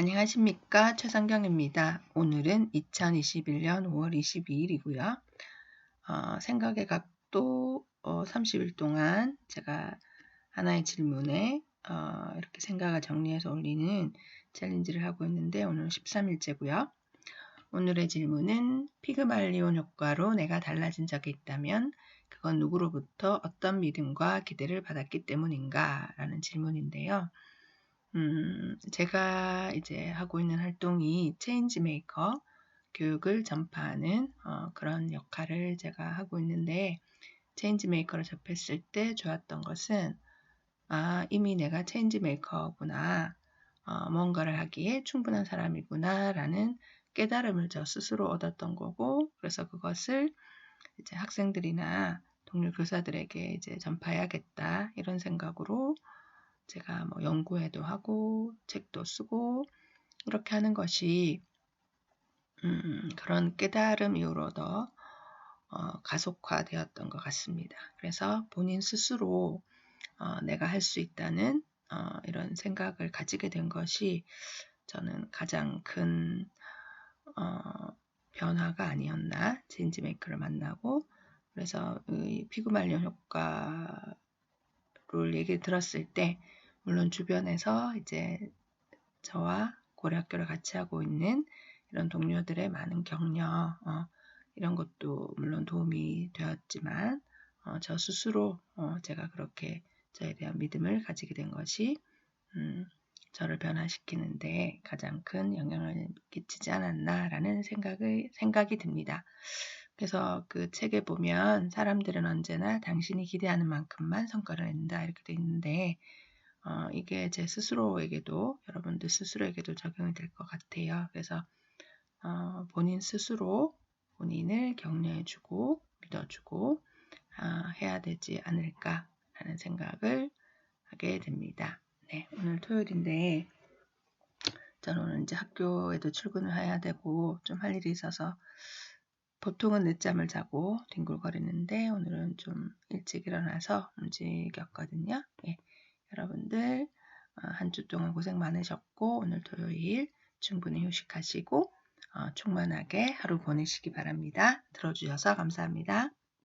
안녕하십니까 최상경입니다. 오늘은 2021년 5월 22일이고요. 어, 생각의 각도 어, 30일 동안 제가 하나의 질문에 어, 이렇게 생각을 정리해서 올리는 챌린지를 하고 있는데 오늘 13일째고요. 오늘의 질문은 피그말리온 효과로 내가 달라진 적이 있다면 그건 누구로부터 어떤 믿음과 기대를 받았기 때문인가? 라는 질문인데요. 음, 제가 이제 하고 있는 활동이 체인지 메이커 교육을 전파하는 어, 그런 역할을 제가 하고 있는데 체인지 메이커를 접했을 때 좋았던 것은 아, 이미 내가 체인지 메이커구나. 어, 뭔가를 하기에 충분한 사람이구나 라는 깨달음을 저 스스로 얻었던 거고 그래서 그것을 이제 학생들이나 동료 교사들에게 이제 전파해야겠다 이런 생각으로 제가 뭐 연구회도 하고 책도 쓰고 이렇게 하는 것이 음, 그런 깨달음 이후로 더 어, 가속화되었던 것 같습니다. 그래서 본인 스스로 어, 내가 할 수 있다는 어, 이런 생각을 가지게 된 것이 저는 가장 큰 어, 변화가 아니었나 체인지 메이커를 만나고 그래서 이 피그말리온 효과를 얘기 들었을 때 물론 주변에서 이제 저와 고려학교를 같이 하고 있는 이런 동료들의 많은 격려 어, 이런 것도 물론 도움이 되었지만 어, 저 스스로 어, 제가 그렇게 저에 대한 믿음을 가지게 된 것이 음, 저를 변화시키는데 가장 큰 영향을 끼치지 않았나라는 생각을 생각이 듭니다. 그래서 그 책에 보면 사람들은 언제나 당신이 기대하는 만큼만 성과를 낸다 이렇게 돼 있는데 어, 이게 제 스스로에게도 여러분들 스스로에게도 적용이 될 것 같아요. 그래서 어, 본인 스스로 본인을 격려해주고 믿어주고 어, 해야 되지 않을까라는 생각을 하게 됩니다. 네, 오늘 토요일인데 저는 이제 학교에도 출근을 해야 되고 좀 할 일이 있어서 보통은 늦잠을 자고 뒹굴거리는데 오늘은 좀 일찍 일어나서 움직였거든요. 예. 여러분들 어, 한주 동안 고생 많으셨고 오늘 토요일 충분히 휴식하시고 어, 충만하게 하루 보내시기 바랍니다. 들어주셔서 감사합니다.